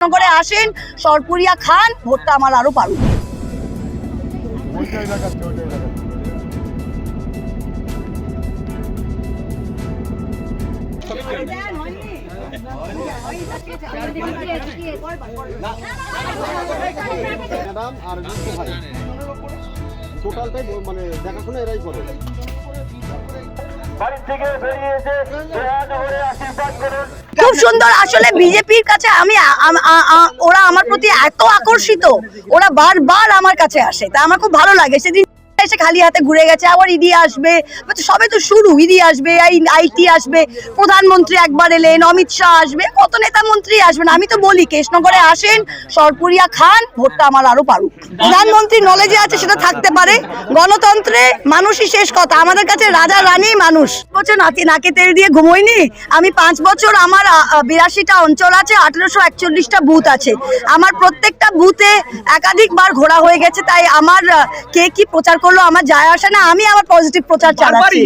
নগরে আসেন সরপুরিয়া খান ভোটটা আমার আরও ভাই টোটালটাই মানে দেখাশোনা এরাই করে। বাড়ি থেকে বেরিয়ে খুব সুন্দর। আসলে বিজেপির কাছে আমি ওরা আমার প্রতি এত আকর্ষিত। ওরা বারবার আমার কাছে আসে। তা আমার খুব ভালো লাগে। সেদিন এসে খালি হাতে ঘুরে গেছে, আবার ইডি আসবে। সবে তো শুরু ইডি আসবে আইটি আসবে, প্রধানমন্ত্রী একবার এলেন, অমিত শাহ আসবে, কত নেতা মন্ত্রী আসবেন আমি তো বলি কেশনগরে আসেন, সরপুরিয়া খান, ভোটটা আমার আরও পারুক। প্রধানমন্ত্রী নলেজে আছে, সেটা থাকতে পারে। গণতন্ত্রে মানুষই শেষ কথা, আমাদের কাছে রাজা, রানী মানুষ। বছর নাকি নাকে তেল দিয়ে ঘুমোইনি? আমি পাঁচ বছর আমার বিরাশিটা অঞ্চল আছে, আঠেরোশো একচল্লিশটা বুথ আছে। আমার প্রত্যেকটা বুথে একাধিকবার ঘোরা হয়ে গেছে, তাই আমার কে কি প্রচার করল আমার যায় আসে না আমি আমার পজিটিভ প্রচার চালাচ্ছি।